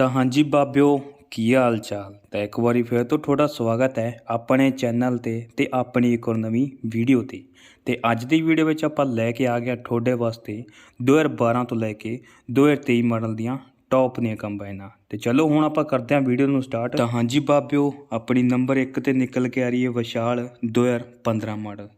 ਤਾਂ ਹਾਂਜੀ ਬਾਬਿਓ, ਕੀ ਹਾਲ ਚਾਲ ਤਾਂ ਇੱਕ ਵਾਰੀ ਫਿਰ ਤੋਂ ਤੁਹਾਡਾ ਸਵਾਗਤ ਹੈ ਆਪਣੇ ਚੈਨਲ ਤੇ ਤੇ ਆਪਣੀ ਇੱਕ ਨਵੀਂ ਵੀਡੀਓ ਤੇ। ਤੇ ਅੱਜ ਦੀ ਵੀਡੀਓ ਵਿੱਚ ਆਪਾਂ ਲੈ ਕੇ ਆ ਗਿਆ ਤੁਹਾਡੇ ਵਾਸਤੇ 2012 ਤੋਂ ਲੈ ਕੇ 2023 ਮਾਡਲ ਦੀਆਂ ਟੌਪ ਦੀਆਂ ਕੰਬਾਈਨਾਂ ਤੇ ਚਲੋ ਹੁਣ ਆਪਾਂ ਕਰਦੇ ਹਾਂ ਵੀਡੀਓ ਨੂੰ ਸਟਾਰਟ ਤਾਂ ਹਾਂਜੀ ਬਾਬਿਓ, ਆਪਣੀ ਨੰਬਰ 1 ਤੇ ਨਿਕਲ ਕੇ ਆ ਰਹੀ ਹੈ ਵਿਸ਼ਾਲ 2015 ਮਾਡਲ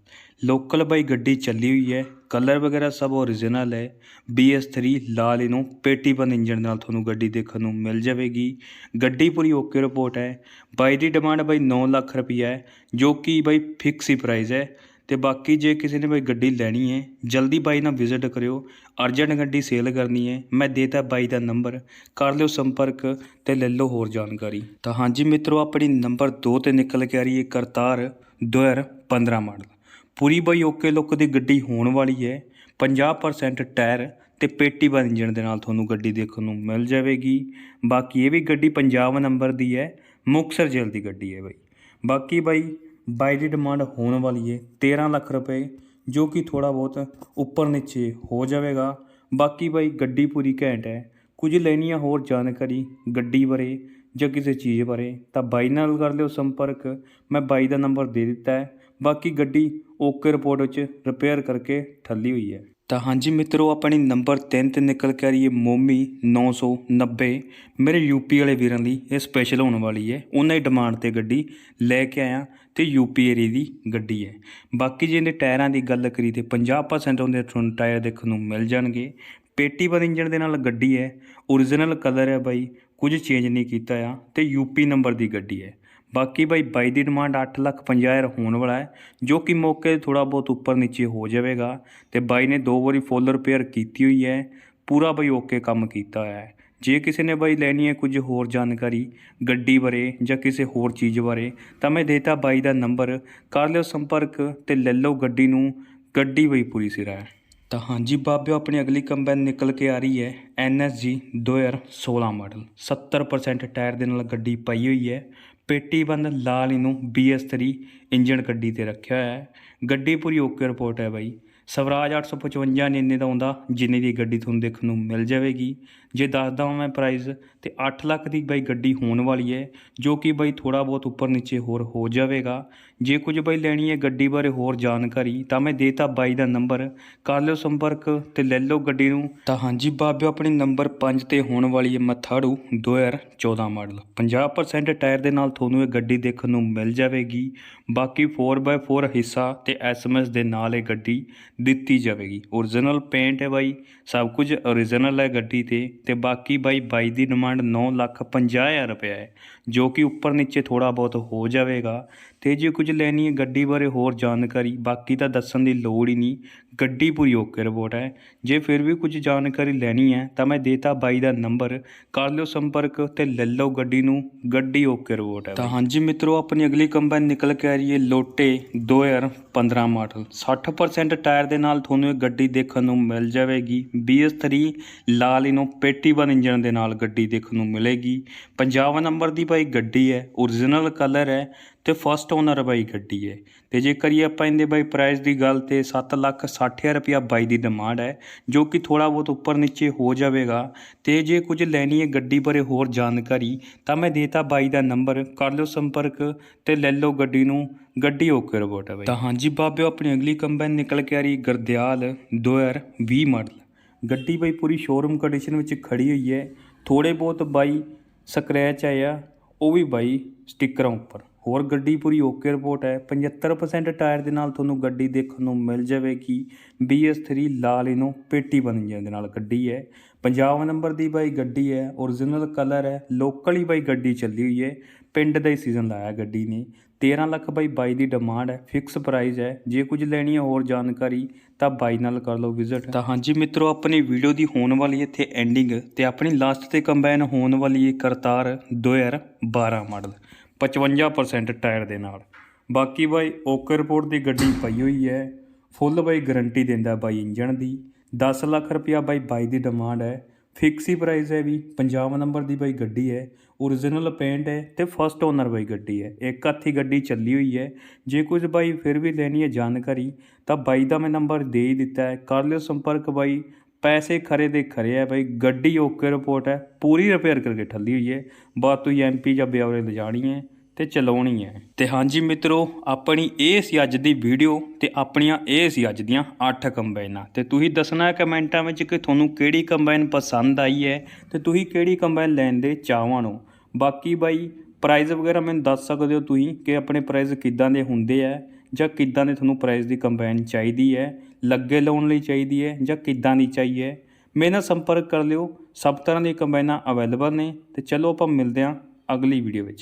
ਲੋਕਲ ਬਾਈ ਗੱਡੀ ਚੱਲੀ ਹੋਈ ਹੈ। ਕਲਰ ਵਗੈਰਾ ਸਭ ਓਰੀਜਨਲ ਹੈ। BS3 ਲਾਲ ਇਹਨੂੰ ਪੇਟੀ ਬੰਦ ਇੰਜਨ ਨਾਲ ਤੁਹਾਨੂੰ ਗੱਡੀ ਦੇਖਣ ਨੂੰ ਮਿਲ ਜਾਵੇਗੀ। ਗੱਡੀ ਪੂਰੀ ਓਕੇ ਰਿਪੋਰਟ ਹੈ। ਬਾਈ ਦੀ ਡਿਮਾਂਡ ਬਾਈ 9 ਲੱਖ ਰੁਪਈਆ ਹੈ, ਜੋ ਕਿ ਬਾਈ ਫਿਕਸ ਹੀ ਪ੍ਰਾਈਸ ਹੈ। ਤੇ ਬਾਕੀ ਜੇ ਕਿਸੇ ਨੇ ਬਈ ਗੱਡੀ ਲੈਣੀ ਹੈ ਜਲਦੀ ਬਾਈ ਨਾਲ ਵਿਜ਼ਿਟ ਕਰਿਓ। ਅਰਜੈਂਟ ਗੱਡੀ ਸੇਲ ਕਰਨੀ ਹੈ ਮੈਂ ਦੇਤਾ ਬਾਈ ਦਾ ਨੰਬਰ ਕਰ ਲਿਓ ਸੰਪਰਕ ਤੇ ਲੈ ਲਓ ਹੋਰ ਜਾਣਕਾਰੀ। ਤਾਂ ਹਾਂਜੀ ਮਿੱਤਰੋ, ਆਪਣੀ ਨੰਬਰ 2 ਤੇ ਨਿਕਲ ਕੇ ਆ ਰਹੀ ਹੈ ਕਰਤਾਰ 2015 ਮਾਡਲ। ਪੂਰੀ ਬਾਈ ਓਕੇ ਲੁੱਕ ਦੀ ਗੱਡੀ ਹੋਣ ਵਾਲੀ ਹੈ 50% ਟਾਇਰ ਤੇ ਪੇਟੀ ਬੰਦ ਇੰਜਣ ਦੇ ਨਾਲ ਤੁਹਾਨੂੰ ਗੱਡੀ ਦੇਖਣ ਨੂੰ ਮਿਲ ਜਾਵੇਗੀ। ਬਾਕੀ ਇਹ ਵੀ ਗੱਡੀ ਪੰਜਾਬ ਨੰਬਰ ਦੀ ਹੈ ਮੁਕਤਸਰ ਜੇਲ੍ਹ ਦੀ ਗੱਡੀ ਹੈ ਬਾਈ। ਬਾਕੀ ਬਾਈ ਬਾਈ ਦੀ ਡਿਮਾਂਡ ਹੋਣ ਵਾਲੀ ਹੈ 13 ਲੱਖ ਰੁਪਏ, ਜੋ ਕਿ ਥੋੜਾ ਬਹੁਤ ਉੱਪਰ ਨੀਚੇ ਹੋ ਜਾਵੇਗਾ। ਬਾਕੀ ਬਾਈ ਗੱਡੀ ਪੂਰੀ ਘੈਂਟ ਹੈ। ਕੁਝ ਲੈਣੀ ਲੈਣੀਆਂ ਹੋਰ ਜਾਣਕਾਰੀ ਗੱਡੀ ਬਾਰੇ ਜਾਂ ਕਿਸੇ ਚੀਜ਼ ਬਾਰੇ ਤਾਂ ਬਾਈ ਨਾਲ ਕਰ ਲਿਓ ਸੰਪਰਕ। ਮੈਂ ਬਾਈ ਦਾ ਨੰਬਰ ਦੇ ਦਿੱਤਾ ਹੈ। ਬਾਕੀ ਗੱਡੀ ਓਕੇ ਰਿਪੋਰਟ ਵਿੱਚ ਰਿਪੇਅਰ ਕਰਕੇ ਠੱਲੀ ਹੋਈ ਹੈ। ਤਾਂ ਹਾਂਜੀ ਮਿੱਤਰੋ, ਆਪਣੀ ਨੰਬਰ 3 ਤੇ ਨਿਕਲ ਕੇ ਆ ਰਹੀ ਹੈ ਮੋਮੀ 990 ਮੇਰੇ ਯੂਪੀ ਵਾਲੇ ਵੀਰਾਂ ਲਈ ਇਹ ਸਪੈਸ਼ਲ ਹੋਣ ਵਾਲੀ ਹੈ। ਉਹਨਾਂ ਦੀ ਡਿਮਾਂਡ ਤੇ ਗੱਡੀ ਲੈ ਕੇ ਆਇਆ ਤੇ ਯੂਪੀ ਏਰੀ ਦੀ ਗੱਡੀ ਹੈ। ਬਾਕੀ ਜੇ ਇਹਦੇ ਟਾਇਰਾਂ ਦੀ ਗੱਲ ਕਰੀ ਤੇ 50% ਉਹਦੇ ਤੁਹਾਨੂੰ ਟਾਇਰ ਦੇਖਣ ਨੂੰ ਮਿਲ ਜਾਣਗੇ। ਪੇਟੀ ਬੰਦ ਇੰਜਣ ਦੇ ਨਾਲ ਗੱਡੀ ਹੈ। ਓਰੀਜਨਲ ਕਲਰ ਹੈ ਬਾਈ। ਕੁਝ ਚੇਂਜ ਨਹੀਂ ਕੀਤਾ ਆ ਤੇ ਯੂਪੀ ਨੰਬਰ ਦੀ ਗੱਡੀ ਹੈ। ਬਾਕੀ ਬਾਈ ਬਾਈ ਦੀ ਡਿਮਾਂਡ 8 ਲੱਖ 50 ਹਜ਼ਾਰ ਹੋਣ ਵਾਲਾ ਹੈ, ਜੋ ਕਿ ਮੌਕੇ ਥੋੜਾ ਬਹੁਤ ਉੱਪਰ ਨੀਚੇ ਹੋ ਜਾਵੇਗਾ ਤੇ ਬਾਈ ਨੇ ਦੋ ਵਾਰੀ ਫੁੱਲ ਰਿਪੇਅਰ ਕੀਤੀ ਹੋਈ ਹੈ, ਪੂਰਾ ਬਾਈ ਓਕੇ ਕੰਮ ਕੀਤਾ ਹੈ। ਜੇ ਕਿਸੇ ਨੇ ਬਾਈ ਲੈਣੀ ਹੈ ਕੁਝ ਹੋਰ ਜਾਣਕਾਰੀ ਗੱਡੀ ਬਾਰੇ ਜਾਂ ਕਿਸੇ ਹੋਰ ਚੀਜ਼ ਬਾਰੇ, ਤਾਂ ਮੈਂ ਦੇਤਾ ਬਾਈ ਦਾ ਨੰਬਰ, ਕਰ ਲਿਓ ਸੰਪਰਕ ਤੇ ਲੈ ਲਓ ਗੱਡੀ ਨੂੰ, ਗੱਡੀ ਬਈ ਪੂਰੀ ਸਿਰਾ ਹੈ। ਤਾਂ ਹਾਂਜੀ ਬਾਬਿਓ, ਆਪਣੀ ਅਗਲੀ ਕੰਬਾਈਨ ਨਿਕਲ ਕੇ ਆ ਰਹੀ ਹੈ NSG 2016 ਮਾਡਲ 70% ਟਾਇਰ ਦੇ ਨਾਲ ਗੱਡੀ ਪਈ ਹੋਈ ਹੈ। ਪੇਟੀਬੰਦ ਲਾਲ ਇਹਨੂੰ BS3 ਇੰਜਨ ਗੱਡੀ ਤੇ ਰੱਖਿਆ ਹੋਇਆ ਹੈ। ਗੱਡੀ ਪੂਰੀ ਓਕੇ ਰਿਪੋਰਟ ਹੈ ਬਾਈ। ਸਵਰਾਜ 855 ਨੇ ਇੰਨੇ ਦਾ ਆਉਂਦਾ, ਜਿੰਨੇ ਦੀ ਗੱਡੀ ਤੁਹਾਨੂੰ ਦੇਖਣ ਨੂੰ ਮਿਲ ਜਾਵੇਗੀ। ਜੇ ਦੱਸਦਾ ਹਾਂ ਮੈਂ ਪ੍ਰਾਈਸ ਤੇ 8 ਲੱਖ ਦੀ ਬਾਈ ਗੱਡੀ ਹੋਣ ਵਾਲੀ ਹੈ ਜੋ ਕਿ ਬਾਈ ਥੋੜਾ ਬਹੁਤ ਉੱਪਰ ਨੀਚੇ ਹੋਰ ਹੋ ਜਾਵੇਗਾ। ਜੇ ਕੁਝ ਬਾਈ ਲੈਣੀ ਹੈ ਗੱਡੀ ਬਾਰੇ ਹੋਰ ਜਾਣਕਾਰੀ, ਤਾਂ ਮੈਂ ਦੇਤਾ ਬਾਈ ਦਾ ਨੰਬਰ। ਕਰ ਲਿਓ ਸੰਪਰਕ ਤੇ ਲੈ ਲਓ ਗੱਡੀ ਨੂੰ। ਤਾਂ ਹਾਂਜੀ ਬਾਬਿਓ, ਆਪਣੀ ਨੰਬਰ 5 ਤੇ ਹੋਣ ਵਾਲੀ ਹੈ ਮਥਾੜੂ 2014 ਮਾਡਲ। 50% ਟਾਇਰ ਦੇ ਨਾਲ ਤੁਹਾਨੂੰ ਇਹ ਗੱਡੀ ਦੇਖਣ ਨੂੰ ਮਿਲ ਜਾਵੇਗੀ। ਬਾਕੀ 4x4 ਹਿੱਸਾ ਤੇ ਐਸਐਮਐਸ ਦੇ ਨਾਲ ਇਹ ਗੱਡੀ ਦਿੱਤੀ ਜਾਵੇਗੀ। origignal ਪੇਂਟ ਹੈ ਬਾਈ, ਸਭ ਕੁਝ origignal ਹੈ ਗੱਡੀ ਤੇ ਤੇ ਬਾਕੀ ਬਾਈ ਬਾਈ ਦੀ ਡਿਮਾਂਡ 9 ਲੱਖ 50 ਹਜ਼ਾਰ ਰੁਪਏ ਹੈ, ਜੋ ਕਿ ਉੱਪਰ ਨੀਚੇ ਥੋੜਾ ਬਹੁਤ ਹੋ ਜਾਵੇਗਾ। ਤੇ ਜੇ ਕੁਝ ਲੈਣੀ ਹੈ ਗੱਡੀ ਬਾਰੇ ਹੋਰ ਜਾਣਕਾਰੀ ਬਾਕੀ ਤਾਂ ਦੱਸਣ ਦੀ ਲੋੜ ਹੀ ਨਹੀਂ। ਗੱਡੀ ਪੂਰੀ ਓਕੇ ਰਿਪੋਰਟ ਹੈ। ਜੇ ਫਿਰ ਵੀ ਕੁਝ ਜਾਣਕਾਰੀ ਲੈਣੀ ਹੈ ਤਾਂ ਮੈਂ ਦੇਤਾ ਬਾਈ ਦਾ ਨੰਬਰ। ਕਰ ਲਿਓ ਸੰਪਰਕ ਤੇ ਲੈ ਲਓ ਗੱਡੀ ਨੂੰ। ਗੱਡੀ ਓਕੇ ਰਿਪੋਰਟ ਹੈ ਤਾਂ ਹਾਂਜੀ ਮਿੱਤਰੋ ਆਪਣੀ ਅਗਲੀ ਕੰਬਾਈਨ ਨਿਕਲ ਕੇ ਆ ਰਹੀ ਹੈ ਲੋਟੇ 2015 ਮਾਡਲ। 60% ਟਾਇਰ ਦੇ ਨਾਲ ਤੁਹਾਨੂੰ ਇਹ ਗੱਡੀ ਦੇਖਣ ਨੂੰ ਮਿਲ ਜਾਵੇਗੀ। BS3 ਲਾਲ ਇਹਨੂੰ ਪੇਟੀ ਬੰਦ ਇੰਜਨ ਦੇ ਨਾਲ ਗੱਡੀ ਦੇਖਣ ਨੂੰ ਮਿਲੇਗੀ। 50 ਨੰਬਰ ਦੀ ਭਾਈ ਗੱਡੀ ਹੈ origignal ਕਲਰ ਹੈ। ਤੇ ਫਸਟ ਓਨਰ ਬਾਈ ਗੱਡੀ ਹੈ ਤੇ ਜੇ ਕਰੀਏ ਆਪਾਂ ਇਹਦੇ ਬਾਈ ਪ੍ਰਾਈਸ ਦੀ ਗੱਲ ਤੇ 7 ਲੱਖ 60 ਹਜ਼ਾਰ ਰੁਪਇਆ ਬਾਈ ਦੀ ਡਿਮਾਂਡ ਹੈ, ਜੋ ਕਿ ਥੋੜਾ ਬਹੁਤ ਉੱਪਰ ਨੀਚੇ ਹੋ ਜਾਵੇਗਾ, ਤੇ ਜੇ ਕੁਝ ਲੈਣੀ ਹੈ ਗੱਡੀ ਬਾਰੇ ਹੋਰ ਜਾਣਕਾਰੀ, ਤਾਂ ਮੈਂ ਦੇਤਾ ਬਾਈ ਦਾ ਨੰਬਰ, ਕਰ ਲਿਓ ਸੰਪਰਕ ਤੇ ਲੈ ਲਓ ਗੱਡੀ ਨੂੰ, ਗੱਡੀ ਓਕੇ ਰਿਪੋਰਟ ਹੈ ਬਾਈ। ਤਾਂ ਹਾਂਜੀ ਬਾਬਿਓ, ਆਪਣੀ ਅਗਲੀ ਕੰਬਾਈਨ ਨਿਕਲ ਕੇ ਆ ਰਹੀ ਗਰਦਿਆਲ 2020 ਮਾਡਲ। ਗੱਡੀ ਬਾਈ ਪੂਰੀ ਸ਼ੋਰੂਮ ਕੰਡੀਸ਼ਨ ਵਿੱਚ ਖੜੀ ਹੋਈ ਹੈ। ਥੋੜੇ ਬਹੁਤ ਬਾਈ ਸਕ੍ਰੈਚ ਆਇਆ ਉਹ ਵੀ ਬਾਈ ਸਟickਰਾਂ ਉੱਪਰ। ਹੋਰ ਗੱਡੀ ਪੂਰੀ ਓਕੇ ਰਿਪੋਰਟ ਹੈ। 75% ਟਾਇਰ ਦੇ ਨਾਲ ਤੁਹਾਨੂੰ ਗੱਡੀ ਦੇਖਣ ਨੂੰ ਮਿਲ ਜਾਵੇਗੀ। BS3 ਲਾਲ ਇਹਨੂੰ ਪੇਟੀ ਬਣ ਇੰਜਨ ਦੇ ਨਾਲ ਗੱਡੀ ਹੈ। ਪੰਜਾਬ ਨੰਬਰ ਦੀ ਬਾਈ ਗੱਡੀ ਹੈ। Origignal ਕਲਰ ਹੈ। ਲੋਕਲ ਹੀ ਬਾਈ ਗੱਡੀ ਚੱਲੀ ਹੋਈ ਹੈ। ਪਿੰਡ ਦਾ ਹੀ ਸੀਜ਼ਨ ਲਾਇਆ ਗੱਡੀ ਨੇ। 13 ਲੱਖ ਬਾਈ ਬਾਈ ਦੀ ਡਿਮਾਂਡ ਹੈ ਫਿਕਸ ਪ੍ਰਾਈਸ ਹੈ। ਜੇ ਕੁਝ ਲੈਣੀ ਹੈ ਹੋਰ ਜਾਣਕਾਰੀ ਤਾਂ ਬਾਈ ਨਾਲ ਕਰ ਲਓ ਵਿਜ਼ਿਟ ਤਾਂ ਹਾਂਜੀ ਮਿੱਤਰੋ, ਆਪਣੀ ਵੀਡੀਓ ਦੀ ਹੋਣ ਵਾਲੀ ਇੱਥੇ ਐਂਡਿੰਗ ਤੇ ਆਪਣੀ ਲਾਸਟ ਤੇ ਕੰਬਾਈਨ ਹੋਣ ਵਾਲੀ ਹੈ ਕਰਤਾਰ 2012 ਮਾਡਲ 55% ਟਾਇਰ ਦੇ ਨਾਲ। ਬਾਕੀ ਬਾਈ ਓਕੇ ਰਿਪੋਰਟ ਦੀ ਗੱਡੀ ਪਈ ਹੋਈ ਹੈ। ਫੁੱਲ ਬਾਈ ਗਾਰੰਟੀ ਦਿੰਦਾ ਬਾਈ ਇੰਜਣ ਦੀ। 10 ਲੱਖ ਰੁਪਇਆ ਬਾਈ ਬਾਈ ਦੀ ਡਿਮਾਂਡ ਹੈ। ਫਿਕਸ ਹੀ ਪ੍ਰਾਈਸ ਹੈ ਵੀ ਪੰਜਾਬ ਨੰਬਰ ਦੀ ਬਾਈ ਗੱਡੀ ਹੈ origignal ਪੇਂਟ ਹੈ ਤੇ ਫਸਟ ਓਨਰ ਬਾਈ ਗੱਡੀ ਹੈ। ਇੱਕ ਹੱਥੀ ਗੱਡੀ ਚੱਲੀ ਹੋਈ ਹੈ। ਜੇ ਕੁਝ ਬਾਈ ਫਿਰ ਵੀ ਲੈਣੀ ਹੈ ਜਾਣਕਾਰੀ, ਤਾਂ ਬਾਈ ਦਾ ਮੈਂ ਨੰਬਰ ਦੇ ਹੀ ਦਿੱਤਾ ਹੈ। ਕਰ ਲਿਓ ਸੰਪਰਕ ਬਾਈ। ਪੈਸੇ ਖਰੇ ਦੇ ਖਰੇ ਹੈ ਬਾਈ। ਗੱਡੀ ਓਕੇ ਰਿਪੋਰਟ ਹੈ। ਪੂਰੀ ਰਿਪੇਅਰ ਕਰਕੇ ਠੱਲੀ ਹੋਈ ਹੈ। ਬਾਅਦ ਤੁਸੀਂ ਐਮਪੀ ਜਾਂ ਬਿਆਵਰੇ ਲਿਜਾਣੀ ਹੈ। ਤੇ ਚਲਾਉਣੀ ਹੈ। ਤੇ ਹਾਂਜੀ ਮਿੱਤਰੋ, ਆਪਣੀ ਇਹ ਸੀ ਅੱਜ ਦੀ ਵੀਡੀਓ ਤੇ ਆਪਣੀਆਂ ਇਹ ਸੀ ਅੱਜ ਦੀਆਂ 8 ਕੰਬਾਈਨਾਂ। ਤੇ ਤੁਸੀਂ ਦੱਸਣਾ ਹੈ ਕਮੈਂਟਾਂ ਵਿੱਚ ਕਿ ਤੁਹਾਨੂੰ ਕਿਹੜੀ ਕੰਬਾਈਨ ਪਸੰਦ ਆਈ ਹੈ ਤੇ ਤੁਸੀਂ ਕਿਹੜੀ ਕੰਬਾਈਨ ਲੈਣ ਦੇ ਚਾਹਵਾਂ ਹੋ। ਬਾਕੀ ਬਾਈ ਪ੍ਰਾਈਜ਼ ਵਗੈਰਾ ਮੈਨੂੰ ਦੱਸ ਸਕਦੇ ਹੋ ਤੁਸੀਂ ਕਿ ਆਪਣੇ ਪ੍ਰਾਈਜ਼ ਕਿੱਦਾਂ ਦੇ ਹੁੰਦੇ ਆ ਜਾਂ ਕਿੱਦਾਂ ਦੇ ਤੁਹਾਨੂੰ ਪ੍ਰਾਈਜ਼ ਦੀ ਕੰਬਾਈਨ ਚਾਹੀਦੀ ਹੈ, ਲੱਗੇ ਲਾਉਣ ਲਈ ਚਾਹੀਦੀ ਹੈ ਜਾਂ ਕਿੱਦਾਂ ਦੀ ਚਾਹੀਏ ਹੈ। ਮੇਰੇ ਨਾਲ ਸੰਪਰਕ ਕਰ ਲਿਓ, ਸਭ ਤਰ੍ਹਾਂ ਦੀਆਂ ਕੰਬਾਈਨਾਂ ਅਵੇਲੇਬਲ ਨੇ। ਤੇ ਚਲੋ ਆਪਾਂ ਮਿਲਦੇ ਹਾਂ ਅਗਲੀ ਵੀਡੀਓ ਵਿੱਚ।